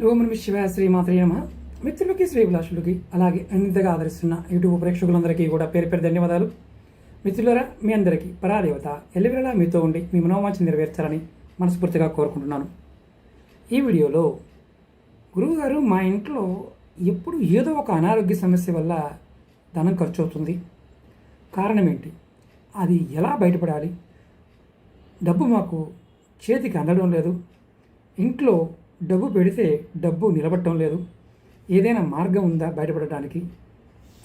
శివా శివ శ్రీమాత్రే నమ. మిత్రులకి శ్రీభిలాషులకి అలాగే అన్నింతగా ఆదరిస్తున్న యూట్యూబ్ ప్రేక్షకులందరికీ కూడా పేరు పేరు ధన్యవాదాలు. మిత్రులరా మీ అందరికీ పరాదేవత ఎల్లవేళలా మీతో ఉండి మీ మనోవాంఛ నెరవేర్చాలని మనస్ఫూర్తిగా కోరుకుంటున్నాను. ఈ వీడియోలో గురువుగారు మా ఇంట్లో ఎప్పుడు ఏదో ఒక అనారోగ్య సమస్య వల్ల ధనం ఖర్చు అవుతుంది కారణం ఏంటి అది ఎలా బయటపడాలి? డబ్బు మాకు చేతికి అందడం లేదు. ఇంట్లో డబ్బు పెడితే డబ్బు నిలబడటం లేదు. ఏదైనా మార్గం ఉందా బయటపడటానికి?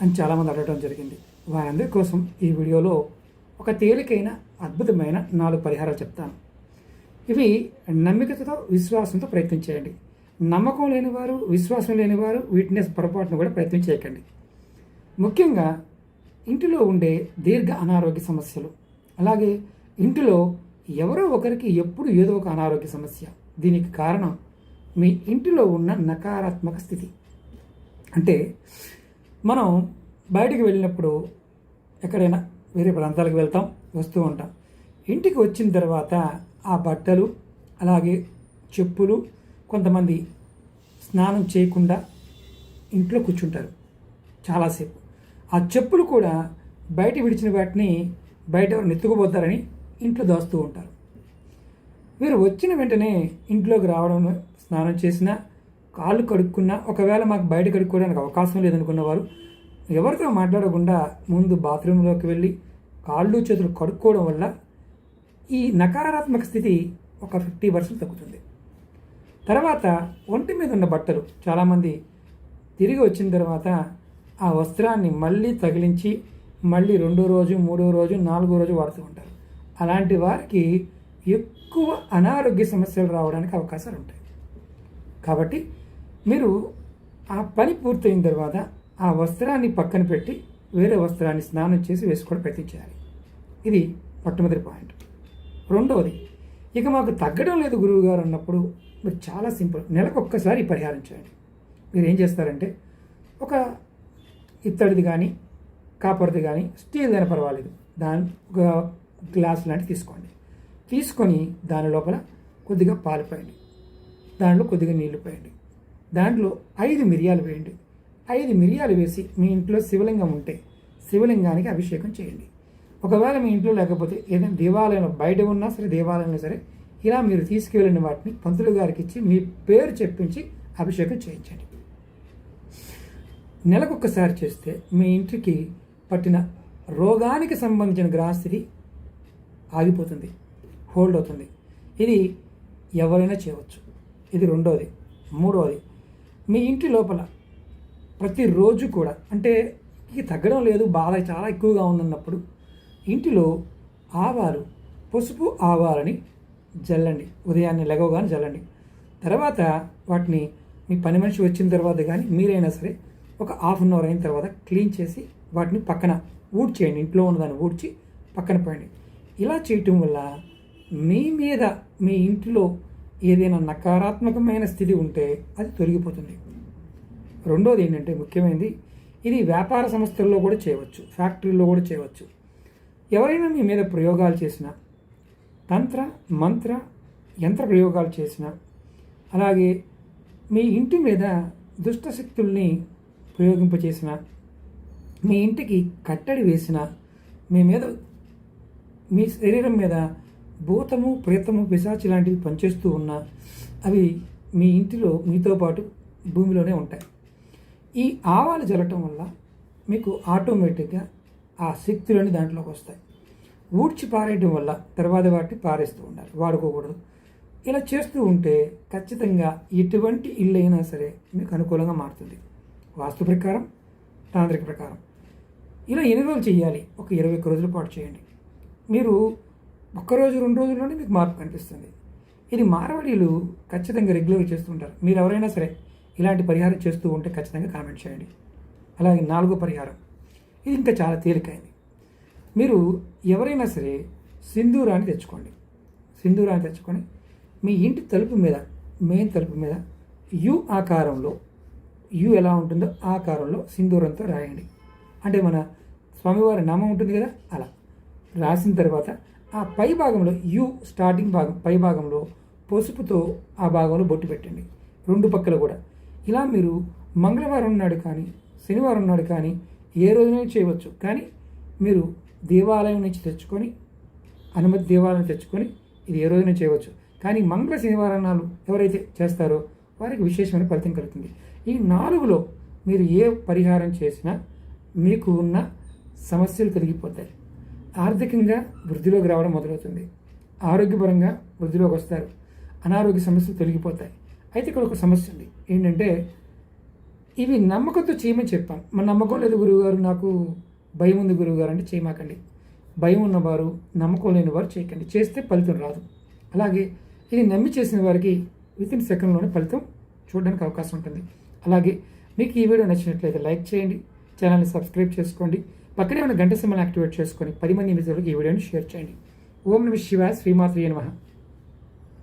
అని చాలామంది అడగడం జరిగింది. వారందరి కోసం ఈ వీడియోలో ఒక తేలికైన అద్భుతమైన నాలుగు పరిహారాలు చెప్తాను. ఇవి నమ్మికతో విశ్వాసంతో ప్రయత్నం చేయండి. నమ్మకం లేనివారు విశ్వాసం లేనివారు వీటిని పొరపాటును కూడా ప్రయత్నం చేయకండి. ముఖ్యంగా ఇంటిలో ఉండే దీర్ఘ అనారోగ్య సమస్యలు. అలాగే ఇంటిలో ఎవరో ఒకరికి ఎప్పుడు ఏదో ఒక అనారోగ్య సమస్య. దీనికి కారణం మీ ఇంటిలో ఉన్న నకారాత్మక స్థితి. అంటే మనం బయటికి వెళ్ళినప్పుడు ఎక్కడైనా వేరే ప్రాంతాలకు వెళ్తాం వస్తూ ఉంటాం. ఇంటికి వచ్చిన తర్వాత ఆ బట్టలు అలాగే చెప్పులు కొంతమంది స్నానం చేయకుండా ఇంట్లో కూర్చుంటారు చాలాసేపు. ఆ చెప్పులు కూడా బయట విడిచిన వాటిని బయట ఎవరు ఎత్తుకుపోతారని ఇంట్లో దాస్తూ ఉంటారు. వీరు వచ్చిన వెంటనే ఇంట్లోకి రావడం స్నానం చేసినా కాళ్ళు కడుక్కున్నా ఒకవేళ మాకు బయట కడుక్కోవడానికి అవకాశం లేదనుకున్న వారు ఎవరితో మాట్లాడకుండా ముందు బాత్రూంలోకి వెళ్ళి కాళ్ళు చేతులు కడుక్కోవడం వల్ల ఈ నకారాత్మక స్థితి ఒక ఫిఫ్టీ పర్సెంట్ తగ్గుతుంది. తర్వాత ఒంటి మీద ఉన్న బట్టలు చాలామంది తిరిగి వచ్చిన తర్వాత ఆ వస్త్రాన్ని మళ్ళీ తగిలించి మళ్ళీ రెండో రోజు మూడో రోజు నాలుగో రోజు వాడుతూ ఉంటారు. అలాంటి వారికి ఎక్కువ అనారోగ్య సమస్యలు రావడానికి అవకాశాలు ఉంటాయి. కాబట్టి మీరు ఆ పని పూర్తయిన తర్వాత ఆ వస్త్రాన్ని పక్కన పెట్టి వేరే వస్త్రాన్ని స్నానం చేసి వేసుకోవడం ప్రయత్నం చేయాలి. ఇది మొట్టమొదటి పాయింట్. రెండవది ఇక మాకు తగ్గడం లేదు గురువు గారు అన్నప్పుడు మీరు చాలా సింపుల్ నెలకు ఒక్కసారి పరిహారం చేయండి. మీరు ఏం చేస్తారంటే ఒక ఇత్తడిది కానీ కాపర్ది కానీ స్టీల్ అయినా పర్వాలేదు. దాని ఒక గ్లాస్ లాంటివి తీసుకోండి. తీసుకొని దాని లోపల కొద్దిగా పాలు పోయండి. దాంట్లో కొద్దిగా నీళ్ళు పోయండి. దాంట్లో ఐదు మిరియాలు వేయండి. ఐదు మిరియాలు వేసి మీ ఇంట్లో శివలింగం ఉంటే శివలింగానికి అభిషేకం చేయండి. ఒకవేళ మీ ఇంట్లో లేకపోతే ఏదైనా దేవాలయంలో బయట ఉన్నా సరే దేవాలయంలో సరే ఇలా మీరు తీసుకువెళ్ళిన వాటిని పంతులు గారికి ఇచ్చి మీ పేరు చెప్పించి అభిషేకం చేయించండి. నెలకొకసారి చేస్తే మీ ఇంటికి పట్టిన రోగానికి సంబంధించిన గ్రహస్థితి ఆగిపోతుంది హోల్డ్ అవుతుంది. ఇది ఎవరైనా చేయవచ్చు. ఇది రెండోది. మూడవది మీ ఇంటి లోపల ప్రతిరోజు కూడా అంటే ఇది తగ్గడం లేదు బాధ చాలా ఎక్కువగా ఉందన్నప్పుడు ఇంటిలో ఆవాలు పసుపు ఆవాలని జల్లండి. ఉదయాన్నే లెగవగానే జల్లండి. తర్వాత వాటిని మీ పని మనిషి వచ్చిన తర్వాత కానీ మీరైనా సరే ఒక హాఫ్ అన్ అవర్ అయిన తర్వాత క్లీన్ చేసి వాటిని పక్కన ఊడ్చేయండి. ఇంట్లో ఉన్నదాన్ని ఊడ్చి పక్కన పోయండి. ఇలా చేయటం వల్ల మీ మీద మీ ఇంటిలో ఏదైనా నకారాత్మకమైన స్థితి ఉంటే అది తొలగిపోతుంది. రెండోది ఏంటంటే ముఖ్యమైనది ఇది వ్యాపార సంస్థల్లో కూడా చేయవచ్చు ఫ్యాక్టరీలో కూడా చేయవచ్చు. ఎవరైనా మీ మీద ప్రయోగాలు చేసినా తంత్ర మంత్ర యంత్ర ప్రయోగాలు చేసినా అలాగే మీ ఇంటి మీద దుష్టశక్తుల్ని ప్రయోగింపచేసిన మీ ఇంటికి కట్టడి వేసిన మీ మీద మీ శరీరం మీద భూతము ప్రేతము పిశాచి లాంటివి పనిచేస్తూ ఉన్నా అవి మీ ఇంటిలో మీతో పాటు భూమిలోనే ఉంటాయి. ఈ ఆవాలు జల్లటం వల్ల మీకు ఆటోమేటిక్గా ఆ శక్తులన్నీ దాంట్లోకి వస్తాయి. ఊడ్చి పారేయడం వల్ల తర్వాత వాటిని పారేస్తూ ఉండాలి వాడుకోకూడదు. ఇలా చేస్తూ ఉంటే ఖచ్చితంగా ఎటువంటి ఇల్లు అయినా సరే మీకు అనుకూలంగా మారుతుంది. వాస్తు ప్రకారం తాంత్రిక ప్రకారం. ఇలా ఎన్ని రోజులు చేయాలి? ఒక ఇరవై ఒక్క రోజుల పాటు చేయండి. మీరు ఒక్కరోజు రెండు రోజుల్లోనే మీకు మార్పు కనిపిస్తుంది. ఇది మారవాడీలు ఖచ్చితంగా రెగ్యులర్గా చేస్తుంటారు. మీరు ఎవరైనా సరే ఇలాంటి పరిహారం చేస్తూ ఉంటే ఖచ్చితంగా కామెంట్ చేయండి. అలాగే నాలుగో పరిహారం. ఇది ఇంకా చాలా తేలికైంది. మీరు ఎవరైనా సరే సింధూరాన్ని తెచ్చుకోండి. సింధూరాన్ని తెచ్చుకొని మీ ఇంటి తలుపు మీద మెయిన్ తలుపు మీద యు ఆకారంలో యు ఎలా ఉంటుందో ఆకారంలో సింధూరంతో రాయండి. అంటే మన స్వామివారి నామం ఉంటుంది కదా అలా. రాసిన తర్వాత ఆ పై భాగంలో యు స్టార్టింగ్ భాగం పై భాగంలో పసుపుతో ఆ భాగంలో బొట్టు పెట్టండి. రెండు పక్కల కూడా. ఇలా మీరు మంగళవారం నాడు కానీ శనివారం నాడు కానీ ఏ రోజునైనా చేయవచ్చు. కానీ మీరు దేవాలయం నుంచి తెచ్చుకొని అనుమతి దేవాలయం తెచ్చుకొని ఇది ఏ రోజున చేయవచ్చు. కానీ మంగళ శనివారం నాడు ఎవరైతే చేస్తారో వారికి విశేషమైన ఫలితం కలుగుతుంది. ఈ నాలుగులో మీరు ఏ పరిహారం చేసినా మీకు ఉన్న సమస్యలు తొలగిపోతాయి. ఆర్థికంగా వృద్ధిలోకి రావడం మొదలవుతుంది. ఆరోగ్యపరంగా వృద్ధిలోకి వస్తారు. అనారోగ్య సమస్యలు తొలగిపోతాయి. అయితే ఇక్కడ ఒక సమస్య ఉంది. ఏంటంటే ఇవి నమ్మకంతో చేయమని చెప్పాను మన నమ్మకం లేదు గురువుగారు నాకు భయం ఉంది గురువుగారు అంటే చేయమాకండి. భయం ఉన్నవారు నమ్మకం లేని వారు చేయకండి. చేస్తే ఫలితం రాదు. అలాగే ఇది నమ్మి చేసిన వారికి విత్ ఇన్ సెకండ్లోనే ఫలితం చూడడానికి అవకాశం ఉంటుంది. అలాగే మీకు ఈ వీడియో నచ్చినట్లయితే లైక్ చేయండి. ఛానల్ని సబ్స్క్రైబ్ చేసుకోండి. పక్కనే ఉన్న గంట సింబల్ యాక్టివేట్ చేసుకొని పది మంది మిత్రులకు ఈ వీడియోని షేర్ చేయండి. ఓం నమ శివ శ్రీమాత్రి నమః.